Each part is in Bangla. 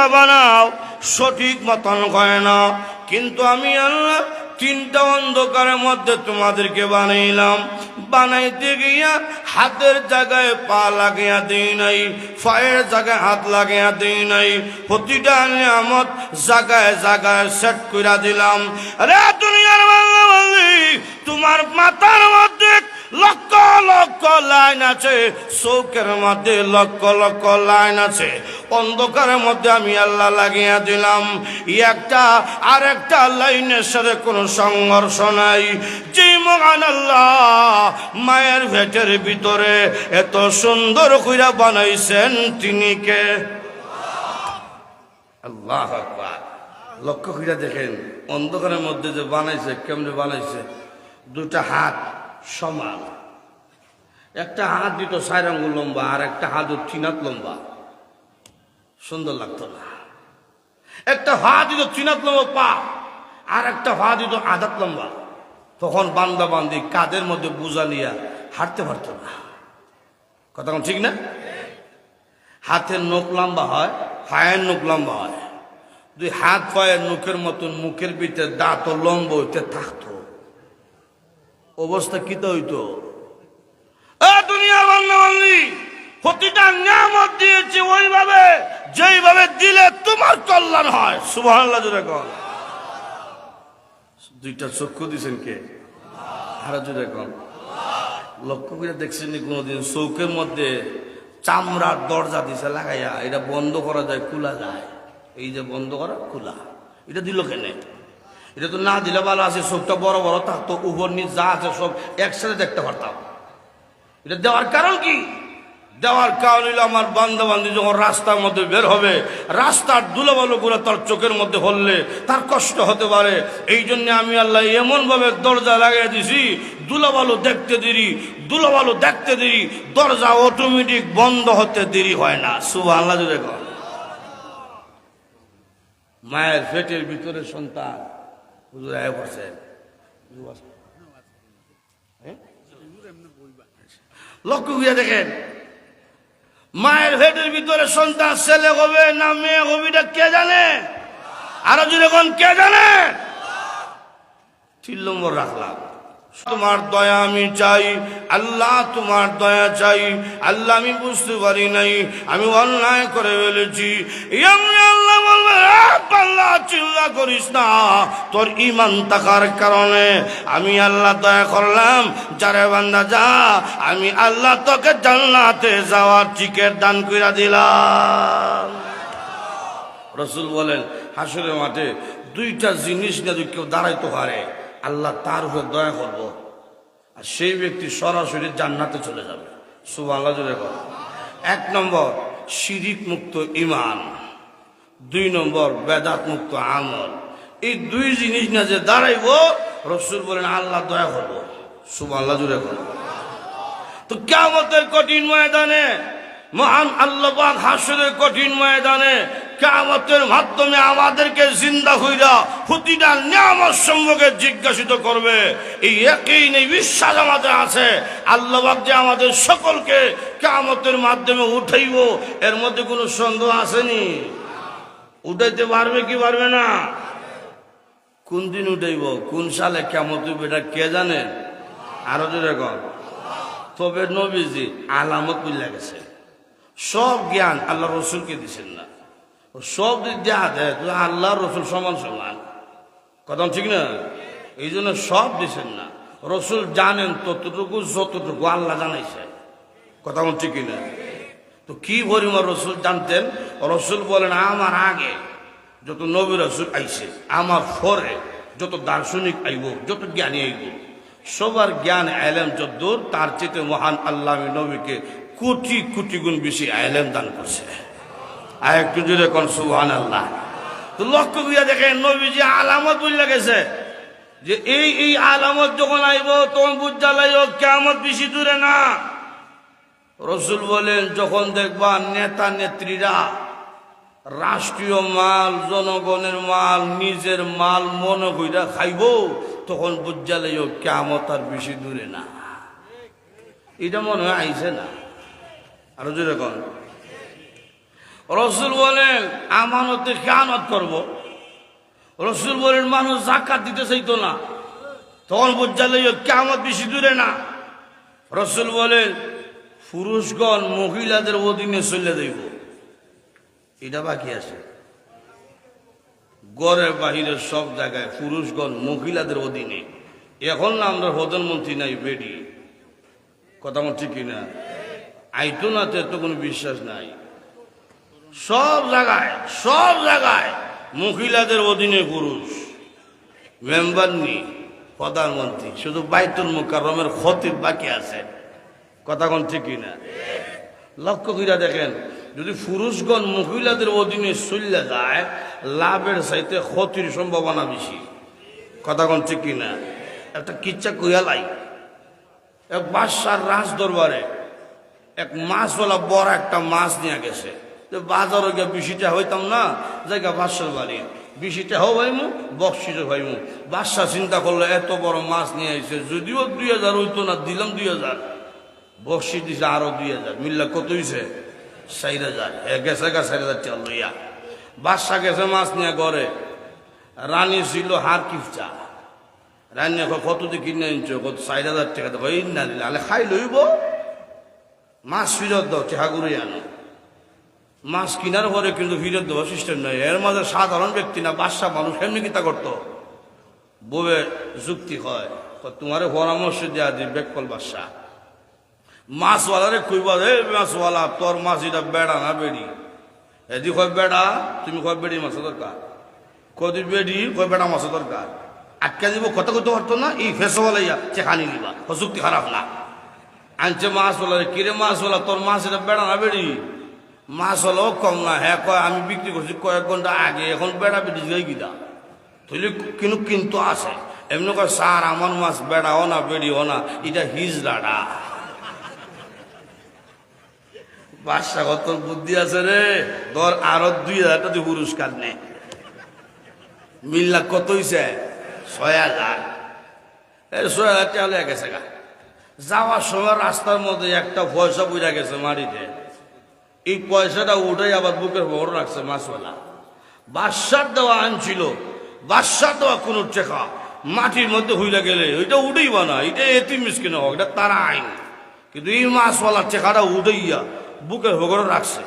তোমরা বানাও, সঠিক মতন না। কিন্তু আমি আল্লাহ তিনটা অন্ধকারের মধ্যে তোমাদেরকে বানাইলাম। বানাইতে গিয়া হাতের জায়গায় পা লাগিয়া দিই নাই, পায়ের জায়গায় হাত লাগিয়া দিই নাই। প্রতিটা নিয়ামত জায়গায় জায়গায় সেট কইরা দিলাম। রে দুনিয়ার তোমার মাথার মধ্যে লক্ষ লক্ষ লাইন আছে, চৌকের মধ্যে লক্ষ লক্ষ লাইন আছে। অন্ধকারের মধ্যে আমি আল্লাহ লাগিয়ে দিলাম। একটা আর একটা লাইনের সাথে কোনো সংঘর্ষ নাই। যে মহান আল্লাহ মায়ের ভেটের ভিতরে এত সুন্দর কইরা বানাইছেন তিনি কে? আল্লাহ লক্ষ্য কইরা দেখেন, অন্ধকারের মধ্যে যে বানাইছে, কেমনে বানাইছে? দুটা হাত। সমান। একটা হাত দিত চার আঙ্গুল লম্বা, আর একটা হাত চিনাত লম্বা। সুন্দর লাগতো না। একটা হাত দিত চিনাত লম্বা পা, আর একটা পা দিত আধাত লম্বা। তখন বান্দা বান্দি কাদের মধ্যে বোঝা নিয়ে হাঁটতে পারতো না। কথা ঠিক না? হাতের নখ লম্বা হয়, পায়ের নখ লম্বা হয়। দুই হাত পায়ের নখের মতন মুখের ভিতরে দাঁত লম্ব হইতে থাকতো। অবস্থা কি তো হইতো? বান্না বান্দি প্রতিটা নিয়ামত দিয়েছে ওইভাবে, যেইভাবে দিলে তোমার কল্যাণ হয়। সুবহানাল্লাহ, জোরে কর দুইটা চক্ষু দিছেন কে? হারা জোরে কর লক্ষ্য করে দেখছেন কোনোদিন? চৌকের মধ্যে চামড়ার দরজা দিছে লাগাইয়া, এটা বন্ধ করা যায়, খোলা যায়। এই যে বন্ধ করা, খোলা। এটা দিল কেনে? এটা তো না দিলে ভালো আছে, চোখটা বড় বড় থাকতো উপর নিচ যা আছে সব একসাথে দেখতে পারতাম। এটা দেওয়ার কারণ কি? দেওয়ার কারণ হইল আমার বান্ধব বান্ধব যখন রাস্তার মধ্যে বের হবে, রাস্তার দুলাবালু করে তার চোখের মধ্যে হললে তার কষ্ট হতে পারে। এই জন্য আমি আল্লাহ এমন ভাবে দরজা লাগিয়ে দিছি, দুলাবালু দেখতে দেরি, দুলাবালু দেখতে দেরি, দরজা অটোমেটিক বন্ধ হতে দেরি হয় না। শুভ আল্লাহ কর। মায়ের পেটের ভিতরে সন্তান। হুজুর আয় করছেন হ্যাঁ? লক্ষ্য করিয়া দেখেন, মায়ের পেটের ভিতরে সন্তান, ছেলে হবে না মেয়ে হবে কে জানে? আরও এখন কে জানে? তিন নম্বর রাখলাম। তোমার দয়া আমি চাই, আল্লাহ তোমার দয়া চাই, আল্লাহ আমি বুঝতে পারি নাই, আমি অন্যায় করে ফেলেছি। আল্লাহ আল্লাহ চিল্লা করিস না। তোর ইমান থাকার কারণে আমি আল্লাহ দয়া করলাম। যারে বান্দা যা, আমি আল্লাহ তোকে জান্নাতে যাওয়ার টিকিট দান করে দিলাম। রসুল বলেন, হাসুরের মাঠে দুইটা জিনিস না যদি কেউ দাঁড়াইতে পারে, আল্লাহ তার উপর দয়া করব। আর সেই ব্যক্তি সরাসরি জান্নাতে চলে যাবে। কর এক নম্বর, শিরিক মুক্ত ইমান দুই নম্বর বেদাত মুক্ত আমল। এই দুই জিনিস না যে দাঁড়াইব, রসুল বলেন, আল্লাহ দয়া করব শুভ আল্লাহ জুড়ে কর তো কেমতের কঠিন ময়দানে, মহান আল্লাহ হাসুরের কঠিন ময়দানে কেমতের মাধ্যমে আমাদেরকে জিন্দা হইরা প্রতিটা নিয়ামত সম্পর্কে জিজ্ঞাসিত করবে। এই একই নেই বিশ্বাস আমাদের আছে। আল্লাহ যে আমাদের সকলকে কেমতের মাধ্যমে উঠাইব, এর মধ্যে কোনো সন্দেহ আসেনি? উঠাইতে পারবে কি পারবে না? কোন দিন উঠাইব? কোন সালে কেমত এটা কে জানেন আরও জোরে কর তবে নবীজি আলামত বুঝলে গেছে। সব জ্ঞান আল্লাহ রসুলকে দিচ্ছেন না। সব দেয় আল্লাহ রসুল সমান সমান। কথা ঠিক না? এই জন্য সব দিচ্ছেন না। রসুল জানেন ততটুকু, যতটুকু আল্লাহ জানাইছে। কথা ঠিক না তো কি পরিমাণ রসুল জানতেন? রসুল বলেন, আমার আগে যত নবী রসুল আইছে, আমার পরে যত দার্শনিক আইব, যত জ্ঞানী আইব, সবার জ্ঞান আলেম যদ্দূর, তার চেয়ে মহান আল্লাহ নবীকে কোটি কোটি গুণ বেশি আলেম দান করছে। আর একটু জুড়ে কোন সুহান আল্লাহ তো লক্ষ্য করিয়া দেখেন নবী যে আলামত বুঝলে গেছে যে এই এই আলামত যখন আইব, তখন বুঝা লাগব কেমন বেশি দূরে না। রসুল বলেন, যখন দেখবা নেতা নেত্রীরা রাষ্ট্রীয় মাল, জনগণের মাল, নিজের মাল মনে কইরা খাইব, তখন বুঝালে কেমত আর বেশি দূরে না। এটা মনে হয় আইছে না? আরও জোরে কন। রসুল বলেন আমানতে খেয়ানত করব। রসুল বলেন, মানুষ জাকাত দিতে চাইতো না। তখন বোঝালে কেমন বেশি দূরে না। রসুল বলেন পুরুষগণ মহিলাদের অধীনে চলে দেব এটা বাকি আছে। গড়ের বাহিরের সব জায়গায় পুরুষগণ মহিলাদের অধীনে। এখন না আমরা প্রধানমন্ত্রী নাই, বেডি। কথা আমার ঠিকই না আইতো না তো কোনো বিশ্বাস নাই। সব জায়গায় সব জায়গায় মহিলাদের অধীনে পুরুষ। মেম্বার নি প্রধানমন্ত্রী। শুধু বাইতুল মুকাররমের খতিব বাকি আছে। কথা কোন ঠিকই না লক্ষ্য কইরা দেখেন, যদি পুরুষগণ মহিলাদের অধীনে চললে যায়, লাভের চাইতে ক্ষতির সম্ভাবনা বেশি। কথা কোন ঠিকই না একটা কিচ্ছা কইয়ালাই এক বাদশার রাজ দরবারে এক মাছওয়ালা বড় একটা মাছ নিয়ে গেছে। তো বাজারে গিয়ে বিশিটা হইতাম না, জায়গা বাদশার বাড়ি। বিশিটা হও ভাইমু বক্সিটা ভাইমু। বাদশা চিন্তা করল, এত বড় মাছ নিয়ে আইছে, যদিও দুই হাজার হইতো না, দিলাম দুই হাজার। বক্সি দিছে, আরও দুই হাজার। মিল্লা কত হইছে? চার হাজার। এ গেছে গা চার হাজার চাল লইয়া। বাদশা গেছে মাছ নিয়ে ঘরে। রানী ছিল হার কিফচা রানী কত দিয়ে কিনে আনছো? কত চার হাজার টাকা দেখো না দিলে আলে খাই লইব? মাছ ফিরত দাও টেহাগুড়ি আনো। মাছ কিনার পরে কিন্তু ফিরত দেওয়ার সিস্টেম নয় এর মাঝে সাধারণ ব্যক্তি না, বাদশা মানুষ এমনি কিতা করতো? বউয়ে যুক্তি হয় তোমারে পরামর্শ দেওয়া দি বেকল বাদশা। মাছওয়ালারে কইবা রে মাছওয়ালা, তোর মাছ এটা বেড়া না বেড়ি? এদি কয়, বেড়া, তুমি কয়, বেড়ি মাছ দরকার? কদি বেড়ি, কয়, বেড়া মাছ দরকার? আটকে দিব কত কত পারতো না, এই ফেসওয়ালা ইয়া চেখানি নিবা, ও যুক্তি খারাপ না। আনছে মাছওয়ালা কিরে মাছওয়ালা, তোর মাছ এটা বেড়া না বেড়ি? মাছ হলেও কম না হ্যাঁ কয়, আমি বিক্রি করছি কয়েক ঘণ্টা আগে, এখন বেড়া বেড়ি যাই গিদা তুই কিন্তু কিন্তু আছে। এমনি কয়, স্যার, আমার মাছ বেড়াও না, বেড়িও না, এটা হিজড়াটা বাদশা কত বুদ্ধি আছে রে? ধর আরও দুই হাজার টাকা পুরস্কার নে। মিল্লা কত হইছে? ছয় হাজার। এই ছয় হাজার টাকা হলে গেছে গা। যাওয়ার সময় রাস্তার মধ্যে একটা পয়সা বুঝা গেছে মাটিতে। এই পয়সাটা উঠাই আবার বুকের বড় রাখছে মাছওয়ালা। বাদশার দেওয়া আনছিল বাদশার দেওয়া কোনো টেকা মাটির মধ্যে হইলা গেলে ওইটা উঠেই না। এটা এতি মিসকিন হোক, এটা তারা আইন। কিন্তু এই মাছওয়ালার টেকাটা উঠেইয়া বুকের ভগর রাখছে।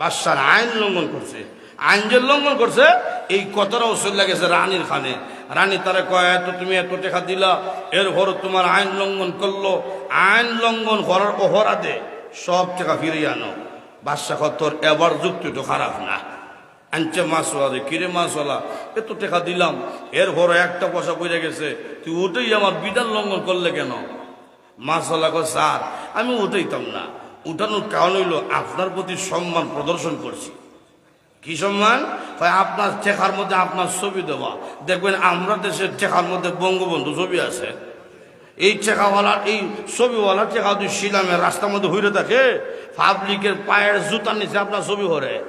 বাদশার আইন লঙ্ঘন করছে। আইন যে লঙ্ঘন করছে, এই কতটাও চলে গেছে রানীর খানে। রানী তারা কয়, এত তুমি এত টাকা দিলা এর ঘর তোমার আইন লঙ্ঘন করল। আইন লঙ্ঘন করার অপরাধে সব টাকা ফিরিয়ে আনো। বাদশা তোর এবার যুক্তি তো খারাপ না। আনছে মাছওয়ালা রে, কিরে মাছওয়ালা, এত টাকা দিলাম এর ঘরে একটা পয়সা পড়ে গেছে। তুই ওটাই আমার বিধান লঙ্ঘন করলে কেন? মাছওয়ালা কয়, স্যার, আমি উঠাইতাম না। উঠানোর কারণ হইল আপনার প্রতি সম্মান প্রদর্শন করছি। কি সম্মান? কয় আপনার টেকার মধ্যে আপনার ছবি দেওয়া। দেখবেন আমরা দেশের টেকার মধ্যে বঙ্গবন্ধু ছবি আছে। এই টেকাওয়ালার এই ছবিওয়ালা টেকা যদি শিলামের রাস্তার মধ্যে হইরে থাকে, পাবলিকের পায়ের জুতার নিচে আপনার ছবি হরে।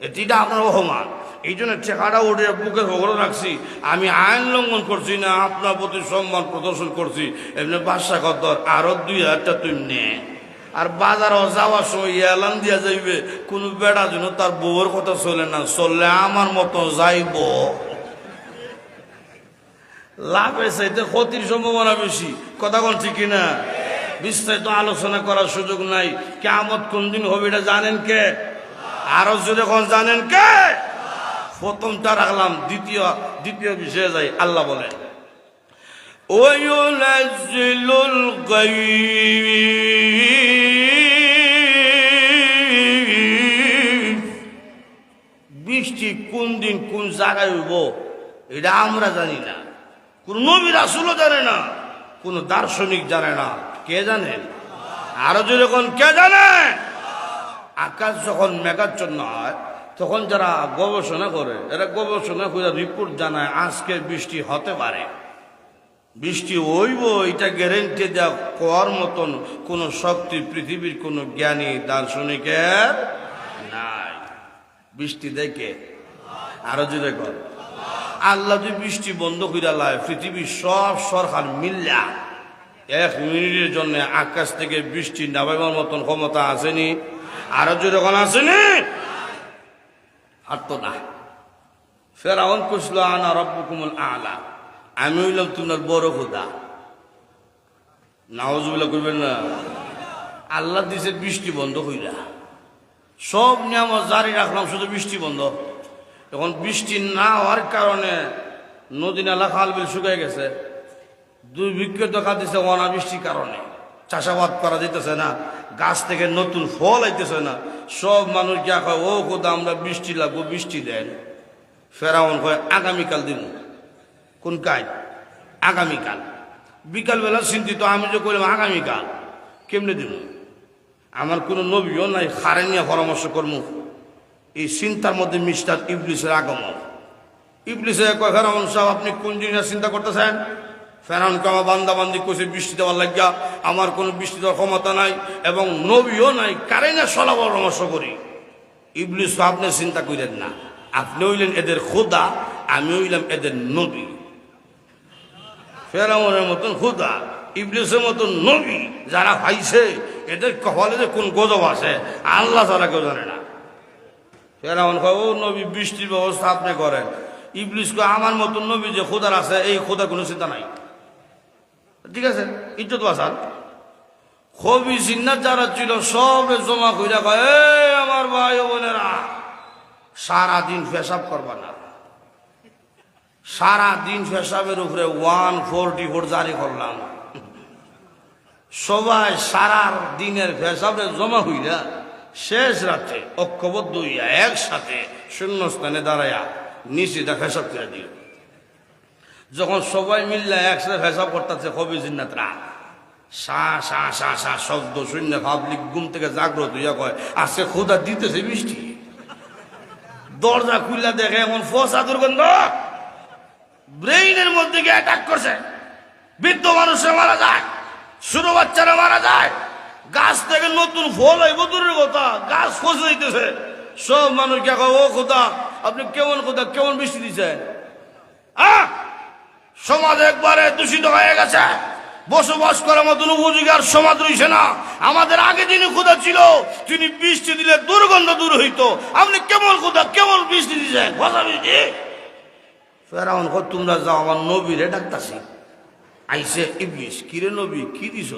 এটিটা আপনার অপমান। এই জন্য টেকাটা উঠে বুকে ভগড় রাখছি। আমি আইন লঙ্ঘন করছি না, আপনার প্রতি সম্মান প্রদর্শন করছি। এমনি বাদশা কদর আরও দুই হাজারটা তুমি নে। আর বাজারও যাওয়ার সময় এলান দিয়া যাইবে কোন বেড়া যেন তার বউয়ের কথা চলে না চললে আমার মতো যাইব লাভের চাইতে ক্ষতির সম্ভাবনা বেশি কথা কোন ঠিক না বিস্তারিত আলোচনা করার সুযোগ নাই কেমত কোন দিন হবে এটা জানেন কে আরো যদি এখন জানেন কে প্রথমটা রাখলাম দ্বিতীয় দ্বিতীয় বিষয়ে যাই আল্লাহ বলেন وينزل الغيث কোন দিন কোন জায়গায় হইব, এটা আমরা জানি না। কোন নবী রাসুলও জানে না, কোন দার্শনিক জানে না। কে জানে? আরও যখন কে জানে? আকাশ যখন মেঘাচ্ছন্ন হয়, তখন যারা গবেষণা করে, এরা গবেষণা করে রিপোর্ট জানায়, আজকে বৃষ্টি হতে পারে। বৃষ্টি হইব, এটা গ্যারেন্টি দেওয়া কর মতন কোন শক্তি পৃথিবীর কোন জ্ঞানী দার্শনিকের নাই। বৃষ্টি দেখে আরও যদি কর। আল্লাহ যদি বৃষ্টি বন্ধ করে লায়, পৃথিবীর সব সরকার মিল্লা। এক মিনিটের জন্য আকাশ থেকে বৃষ্টি নামাইবার মতন ক্ষমতা আসেনি। আরও যদি কোন আসেনি? হাঁটতো না। ফেরাউন কুসলো আনা রব্বুকুমুল আলা। আমি হইলাম তোমার বড় খোদা। নাওজুবিল্লা করবেন না। আল্লাহ দিছে বৃষ্টি বন্ধ হইলা সব নিয়ামত জারি রাখলাম, শুধু বৃষ্টি বন্ধ। এখন বৃষ্টি না হওয়ার কারণে নদী নালা খাল বিল শুকাই গেছে। দুর্ভিক্ষ দেখা দিছে অনাবৃষ্টির কারণে। চাষাবাদ করা যেতেছে না, গাছ থেকে নতুন ফল আইতেছে না। সব মানুষ যা কয়, ও কোথা আমরা বৃষ্টি লাগবো, বৃষ্টি দেন। ফেরাউন কয়, আগামীকাল দিন কোন কাজ? আগামীকাল। বিকালবেলা চিন্তিত, আমি যে করলাম আগামীকাল, কেমনে দিব? আমার কোনো নবীও নাই হারে নিয়ে পরামর্শ করব এই চিন্তার মধ্যে মিস্টার ইবলিসের আগমন। ইবলিসের কয়, ফেরাউন সাহেব, আপনি কোন জিনিস চিন্তা করতেছেন? ফেরাউনকে আমার বান্দা বান্দি কইছে, বৃষ্টি দেওয়ার লাগিয়া আমার কোনো বৃষ্টি দেওয়ার ক্ষমতা নাই এবং নবীও নাই কারে না সলা পরামর্শ করি। ইবলিস আপনি চিন্তা করিলেন না। আপনি হইলেন এদের খোদা, আমি হইলাম এদের নবী। ফেরাউনের মতন খুদা, ইবলিসের মতন নবী যারা পাইছে, এদের কপালে যে কোন গজব আছে, আল্লাহ তারা কেউ জানে না। ফেরাউন ও নবী, বৃষ্টির ব্যবস্থা আপনি করেন। ইবলিস কয়, আমার মতন নবী যে খোদার আছে, এই খোদার কোনো চিন্তা নাই। ঠিক আছে? ইজ্জত বাসান কবি সিন্নার যারা ছিল সব জমা কইরা কয় আমার ভাই বোনেরা, সারাদিন পেশাব করবা না। সারা দিন পেশাবের উপরে ওয়ান ফোরটি ফোর জারি করলাম। সবাই সারা দিনের পেশাবে জমা হইয়া শেষ রাতে ঐক্যবদ্ধ হইয়া একসাথে শূন্যস্থানে দাঁড়াইয়া নিচে পেশাব করে দিও যখন সবাই মিললে একসাথে পেশাব করতেছে, কবি জিন্নাতরা, সা সা সা সা শব্দ শূন্য পাবলিক ঘুম থেকে জাগ্রত হইয়া কয়, আজকে খোদা দিতেছে বৃষ্টি। দরজা খুললা দেখে এমন ফসা দুর্গন্ধ। ব্রেইনের মধ্যে গিয়ে অ্যাটাক করছে। বৃদ্ধ মানুষের মারা যায়, ছোট বাচ্চারা মারা যায়। গাছ থেকে নতুন ফল হইব, দূরের কথা, গাছ ফসে দিতেছে সব মানুষ কে ও খোদা, আপনি কেমন খোদা, কেমন বৃষ্টি দিচ্ছেন আহ সমাজ একবারে দূষিত হয়ে গেছে। বসবাস করার মতন আর সমাজ রয়েছে না। আমাদের আগে যিনি খোদা ছিল, তিনি বৃষ্টি দিলে দুর্গন্ধ দূর হইতো। আপনি কেমন খোদা, কেমন বৃষ্টি দিচ্ছেন কথা বৃষ্টি ফেরাউন তোমরা যাও আমার নবীরে ডাকতাছি। আইসে ইবলিস, কিরে নবী, কি দিস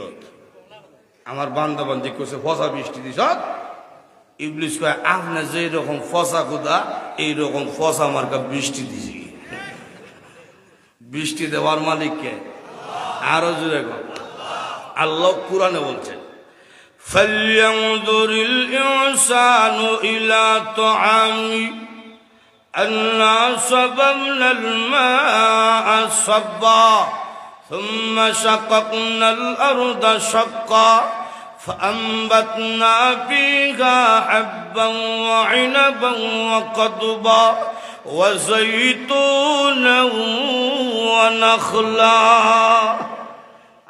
আমার বান্দা বান্দি কইছে ফসা বৃষ্টি দিস ইবলিস কয় আপনি যে রকম ফসা খুদা এই রকম ফসা মার্কা বৃষ্টি দিছি বৃষ্টি দেওয়ার মালিককে আরো জুড়ে কর আল্লাহ কোরআনে বলছেন فلينظر الإنسان إلى طعامه أنا صببنا الماء صبا ثم شققنا الأرض شقا فأنبتنا فيها حبا وعنبا وقضبا وزيتونا ونخلا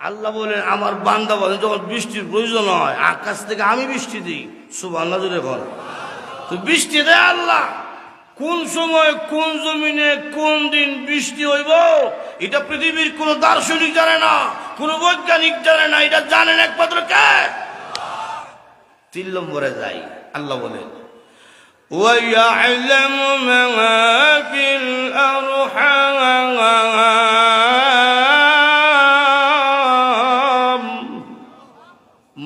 আল্লাহ বলেন আমার বান্দা বলেন যখন বৃষ্টির প্রয়োজন হয় আকাশ থেকে আমি বৃষ্টি দিই সুবাহ কর তো বৃষ্টি দেয় আল্লাহ কোন সময় কোন জমিনে কোন দিন বৃষ্টি হইব এটা পৃথিবীর কোন দার্শনিক জানে না কোন বৈজ্ঞানিক জানে না এটা জানেন একমাত্র কে তিন নম্বরে যাই আল্লাহ বলে ويعلم ما في الأرحام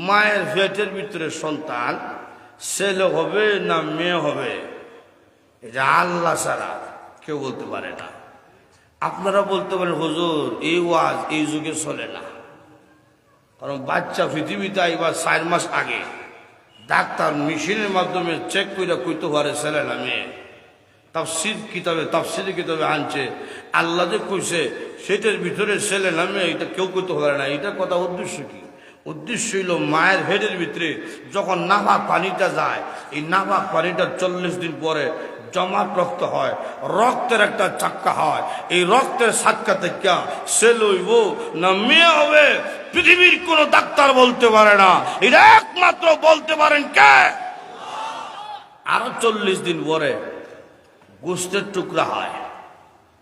মায়ের পেটের ভিতরে সন্তান ছেলে হবে না মেয়ে হবে এটা আল্লাহ ছাড়া কেউ বলতে পারে না আপনারা বলতে পারেন হুজুর এই ওয়াজ এই যুগে চলে না কারণ বাচ্চা পৃথিবীতে আইবার চার মাস আগে ডাক্তার মেশিনের মাধ্যমে চেক করে কইতে পারে ছেলে না মেয়ে। তাফসির কিতাবে তাফসির কিতাবে আনছে। আল্লাহ যে কইছে, সেটার ভিতরে ছেলে না মেয়ে, এটা কেউ কইতে পারে না। এটা কথা উদ্দেশ্য কি? উদ্দেশ্য হইল মায়ের হেডের ভিতরে যখন নাভাক পানিটা যায়, এই নাভাক পানিটা চল্লিশ দিন পরে জমাট রক্ত হয়, রক্তের একটা চাক্কা হয়। এই রক্তের সাক্কা থেকে সেল হইব না মেয়ে হবে? পৃথিবীর কোন ডাক্তার বলতে পারে না। এটা একমাত্র বলতে পারেন কে? আরও চল্লিশ দিন পরে গোস্তের টুকরা হয়।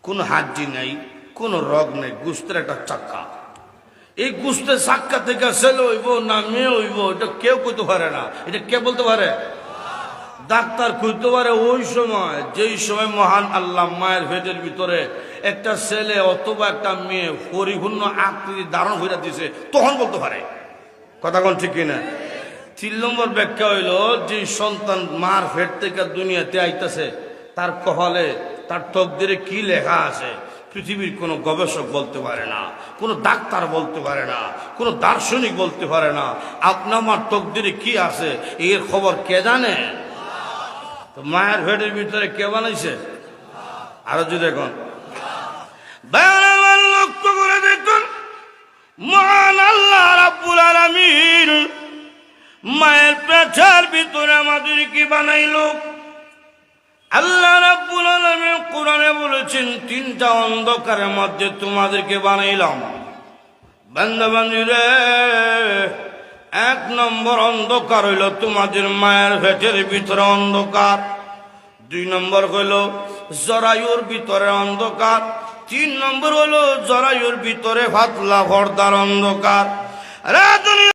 কোন হাড্ডি নেই, কোন রগ নেই, গুস্তের একটা চাক্কা। এই গুস্তের চাক্কা থেকে ছেলে হইব না মেয়ে হইব, এটা কেউ কইতে পারে না। এটা কে বলতে পারে? ডাক্তার খুঁজতে পারে ওই সময়, যেই সময় মহান আল্লাহ মায়ের ভেটের ভিতরে একটা ছেলে অথবা একটা মেয়ে পরিপূর্ণ আকৃতি ধারণ হয়ে দিছে, তখন বলতে পারে। কথা কোন ঠিক কিনা? তিন নম্বর ব্যাখ্যা হইল, যে সন্তান মার ভেট থেকে দুনিয়াতে আইতেছে, তার কপালে, তার তকদিরে কি লেখা আছে, পৃথিবীর কোনো গবেষক বলতে পারে না, কোনো ডাক্তার বলতে পারে না, কোনো দার্শনিক বলতে পারে না আপনার আমার তকদিরে কি আছে, এর খবর কে জানে? তো মায়ের ভেটের ভিতরে কে বানাইছে? আরও যদি বায়ান লক্ষ্য করে দেখুন, মহান আল্লাহ রাব্বুল আলামিন মায়ের পেছার ভিতরে আমাদের কি বানাইলো? আল্লাহ রাব্বুল আলামিন কোরআনে বলেছেন, তিনটা অন্ধকারের মধ্যে তোমাদেরকে বানাইলাম। বান্দা বান্দিরে এক নম্বর অন্ধকার হইল তোমাদের মায়ের ভেটের ভিতরে অন্ধকার। দুই নম্বর হইল জরায়ুর ভিতরে অন্ধকার। তিন নম্বর হইল জরায়ুর ভিতরে ফাতলা ভর্দার অন্ধকার